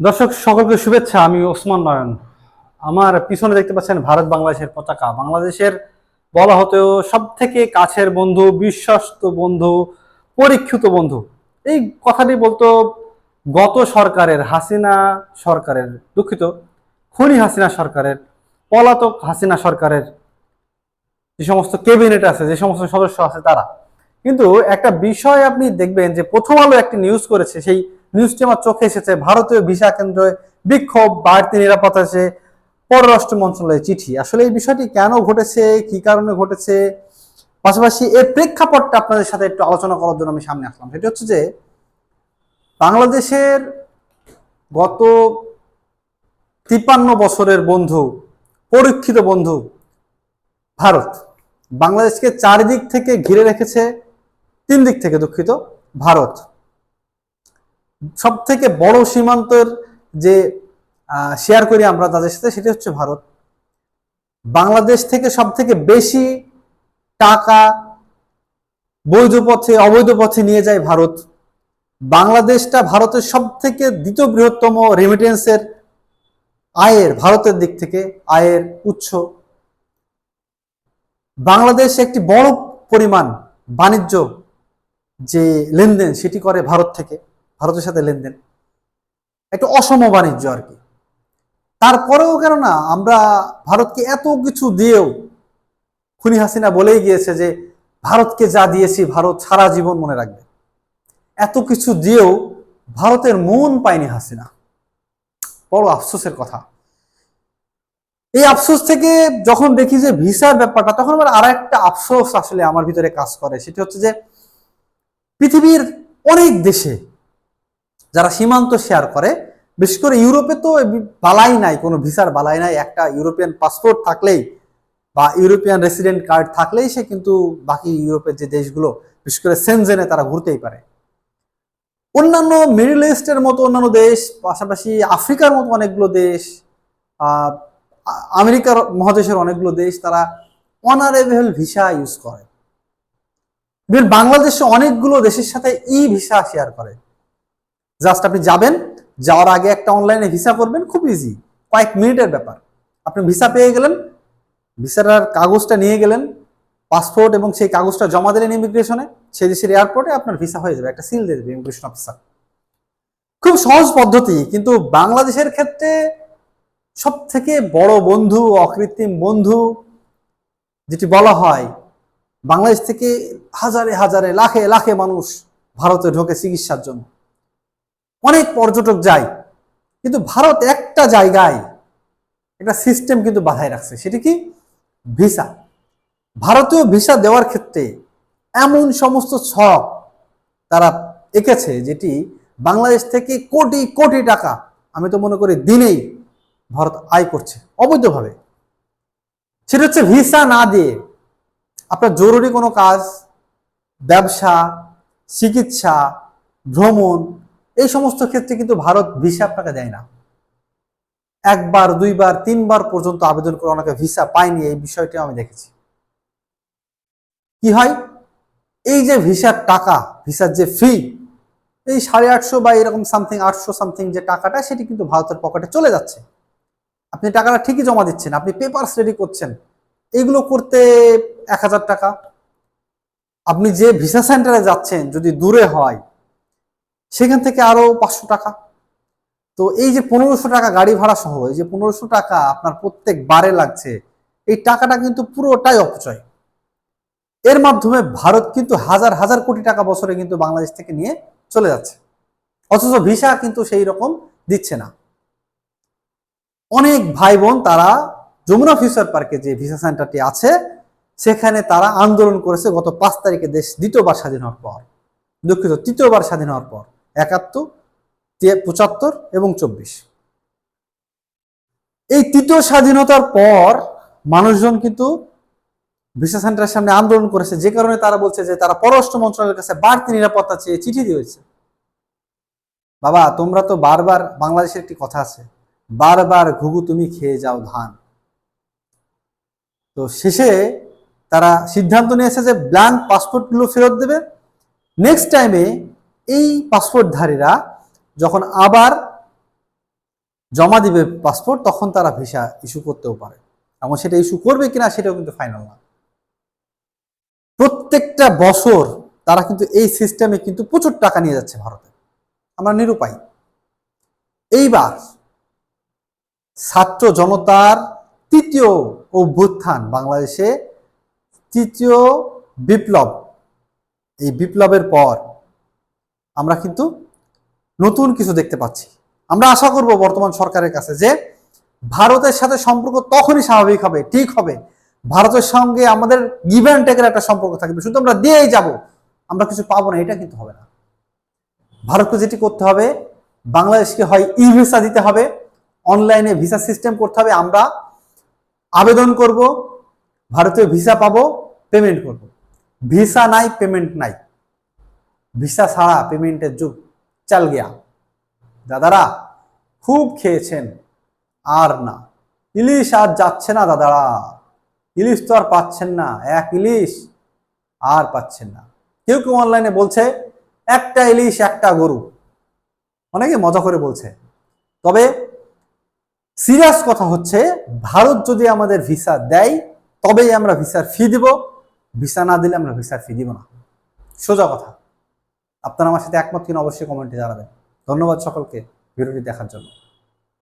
দর্শক, সকলকে শুভেচ্ছা, আমি ওসমান নয়ন। আমার পিছনে দেখতে পাচ্ছেন ভারত বাংলাদেশের পতাকা। বাংলাদেশের বলা হতেও সব থেকে কাছের বন্ধু, বিশ্বস্ত বন্ধু, পরীক্ষিত বন্ধু। এই কথাটি বলতো গত সরকারের হাসিনা সরকারের, দুঃখিত, খুনি হাসিনা সরকারের, পলাতক হাসিনা সরকারের যে সমস্ত ক্যাবিনেট আছে, যে সমস্ত সদস্য আছে তারা। কিন্তু একটা বিষয় আপনি দেখবেন যে প্রথম আলো একটি নিউজ করেছে, সেই নিউজটি আমার চোখে এসেছে ভারতীয় ভিসা কেন্দ্রে বিক্ষোভ, বাড়তি নিরাপত্তা পররাষ্ট্র মন্ত্রণালয়ের চিঠি। আসলে এই বিষয়টি কেন ঘটেছে? কি কারণে ঘটেছে? পাশাপাশি এর প্রেক্ষাপটটা আপনাদের সাথে একটু আলোচনা করার জন্য আমি সামনে আসলাম। সেটি হচ্ছে যে, বাংলাদেশের গত তিপ্পান্ন বছরের বন্ধু, পরীক্ষিত বন্ধু ভারত, বাংলাদেশকে চারিদিক থেকে ঘিরে রেখেছে তিন দিক থেকে দুঃখিত, ভারত। সব থেকে বড় সীমান্তের যে শেয়ার করি আমরা তাদের সাথে সেটি হচ্ছে ভারত। বাংলাদেশ থেকে সব থেকে বেশি টাকা বৈধ পথে অবৈধ পথে নিয়ে যায় ভারত। বাংলাদেশটা ভারতের সব থেকে দ্বিতীয় বৃহত্তম রেমিটেন্সের আয়ের ভারতের দিক থেকে, আয়ের উৎস। বাংলাদেশ একটি বড় পরিমাণ বাণিজ্য যে লেনদেন সেটি করে ভারত থেকে। ভারতের সাথে লেনদেন। একটা অসম বাণিজ্য আর কি। তারপরেও কেননা, আমরা ভারতকে এত কিছু দিয়েও খুনি হাসিনা বলেই গিয়েছে যে, ভারতকে যা দিয়েছি, ভারত সারা জীবন মনে রাখবে। এত কিছু দিয়েও ভারতের মন পায়নি হাসিনা। বড় আফসোসের কথা। এই আফসোস থেকে যখন দেখি যে ভিসার ব্যাপারটা, তখন আবার আর একটা আফসোস আসলে আমার ভিতরে কাজ করে। সেটি হচ্ছে যে, পৃথিবীর অনেক দেশে যারা সীমান্ত শেয়ার করে, বিশেষ করে ইউরোপে তো বালাই নাই, কোনো ভিসার বালাই নাই, একটা ইউরোপিয়ান পাসপোর্ট থাকলেই বা ইউরোপিয়ান রেসিডেন্ট কার্ড থাকলেই সে কিন্তু বাকি ইউরোপের যে দেশগুলো, বিশেষ করে সেনজেনে তারা ঘুরতেই পারে। অন্যান্য মিডল ইস্টের মতো অন্যান্য দেশ, পাশাপাশি আফ্রিকার মতো অনেকগুলো দেশ আমেরিকার মহাদেশের অনেকগুলো দেশ তারা অনারেবল ভিসা ইউজ করে। বাংলাদেশে অনেকগুলো দেশের সাথে ই ভিসা শেয়ার করে। জাস্ট আপনি যাবেন, যাওয়ার আগে একটা অনলাইনে ভিসা করবেন, খুব ইজি কয়েক মিনিটের ব্যাপার। আপনি ভিসা পেয়ে গেলেন ভিসার কাগজটা নিয়ে গেলেন পাসপোর্ট এবং সেই কাগজটা জমা দিলেন ইমিগ্রেশনে সেই দেশের এয়ারপোর্টে আপনার ভিসা হয়ে যাবে, একটা সিল দিয়ে দেবে ইমিগ্রেশন অফিসার খুব সহজ পদ্ধতি, কিন্তু বাংলাদেশের ক্ষেত্রে সব থেকে বড় বন্ধু, অকৃত্রিম বন্ধু যেটি বলা হয়, বাংলাদেশ থেকে হাজারে হাজারে, লাখে লাখে মানুষ ভারতে ঢোকে চিকিৎসার জন্য। অনেক পর্যটক যায়, কিন্তু ভারত একটা জায়গায় একটা সিস্টেম কিন্তু বাধায় রাখছে, সেটি কি? ভিসা ভারতীয় ভিসা দেওয়ার ক্ষেত্রে এমন সমস্ত ছক তারা এঁকেছে যেটি বাংলাদেশ থেকে কোটি কোটি টাকা, আমি তো মনে করি দিনেই ভারত আয় করছে, অবৈধভাবে। সেটা হচ্ছে ভিসা না দিয়ে আপনার জরুরি কোনো কাজ, ব্যবসা, চিকিৎসা, ভ্রমণ এই সমস্ত ক্ষেত্রে কিন্তু ভারত ভিসা আপনাকে দেয় না। একবার, দুইবার, তিনবার পর্যন্ত আবেদন করে ওনাকে ভিসা পায়নি, এই বিষয়টি আমি দেখেছি। কি হয়? এই যে ভিসার টাকা ভিসার যে ফি এই সাড়ে আটশো বা এরকম সামথিং আটশো সামথিং যে টাকাটা, সেটি কিন্তু ভারতের পকেটে চলে যাচ্ছে। আপনি টাকাটা ঠিকই জমা দিচ্ছেন, আপনি পেপারস রেডি করছেন এইগুলো করতে এক হাজার টাকা। আপনি যে ভিসা সেন্টারে যাচ্ছেন, যদি দূরে হয় সেখান থেকে আরও পাঁচশো টাকা। তো এই যে পনেরোশো টাকা গাড়ি ভাড়া সহ, এই যে পনেরোশো টাকা আপনার প্রত্যেক বারে লাগছে, এই টাকাটা কিন্তু পুরোটাই অপচয়। এর মাধ্যমে ভারত কিন্তু হাজার হাজার কোটি টাকা বছরে কিন্তু বাংলাদেশ থেকে নিয়ে চলে যাচ্ছে। অথচ ভিসা কিন্তু সেই রকম দিচ্ছে না। অনেক ভাই বোন তারা যমুনা ফিউচার পার্কে যে ভিসা সেন্টারটি আছে, সেখানে তারা আন্দোলন করেছে গত পাঁচ তারিখে দেশ দ্বিতীয়বার স্বাধীন হওয়ার পর, দুঃখিত, তৃতীয়বার স্বাধীন হওয়ার পর। একাত্তর পঁচাত্তর এবং চব্বিশ। এই তৃতীয় স্বাধীনতার পর মানুষজন কিন্তু ভিসা সেন্টারের সামনে আন্দোলন করেছে, যে কারণে তারা বলছে যে তারা পররাষ্ট্র মন্ত্রণালয়ের কাছে বাড়তি নিরাপত্তা চেয়ে চিঠি দিয়েছে। বাবা, তোমরা তো বারবার বাংলাদেশের একটি কথা আছে, বারবার ঘুঘু তুমি খেয়ে যাও ধান। তো শেষে তারা সিদ্ধান্ত নিয়েছে যে ব্ল্যাঙ্ক পাসপোর্টগুলো ফেরত দেবে। নেক্সট টাইমে এই পাসপোর্টধারীরা যখন আবার জমা দিবে পাসপোর্ট, তখন তারা ভিসা ইস্যু করতেও পারে। এবং সেটা ইস্যু করবে কিনা সেটাও কিন্তু ফাইনাল না। প্রত্যেকটা বছর তারা কিন্তু এই সিস্টেমে কিন্তু প্রচুর টাকা নিয়ে যাচ্ছে ভারতে। আমরা নিরুপায়। এইবার ছাত্র জনতার তৃতীয় অভ্যুত্থান বাংলাদেশে তৃতীয় বিপ্লব। এই বিপ্লবের পর আমরা কিন্তু নতুন কিছু দেখতে পাচ্ছি। আমরা আশা করব বর্তমান সরকারের কাছে যে ভারতের সাথে সম্পর্ক তখনই স্বাভাবিক হবে, ঠিক হবে। ভারতের সঙ্গে আমাদের গিভ অ্যান্ড টেকের একটা সম্পর্ক থাকবে। শুধু আমরা দিয়েই যাব, আমরা কিছু পাবো না, এটা কিন্তু হবে না। ভারতকে যেটি করতে হবে, বাংলাদেশকে হয় ই ভিসা দিতে হবে অনলাইনে ভিসা সিস্টেম করতে হবে, আমরা আবেদন করব, ভারতীয় ভিসা পাবো পেমেন্ট করব। ভিসা নাই পেমেন্ট নাই। ভিসা ছাড়া পেমেন্টের যুগ চাল গিয়া। দাদারা, খুব খেয়েছেন, আর না। ইলিশ আর যাচ্ছে না দাদারা। ইলিশ তো আর পাচ্ছেন না, এক ইলিশ আর পাচ্ছেন না। কেউ কেউ অনলাইনে বলছে, একটা ইলিশ, একটা গরু। অনেকে মজা করে বলছে। তবে সিরিয়াস কথা হচ্ছে, ভারত যদি আমাদের ভিসা দেয়, তবেই আমরা ভিসার ফি দিব। ভিসা না দিলে আমরা ভিসার ফি দিব না। সোজা কথা। আপনারা আমার সাথে একমত কিনা অবশ্যই কমেন্টে জানাবেন। ধন্যবাদ সকলকে ভিডিওটি দেখার জন্য।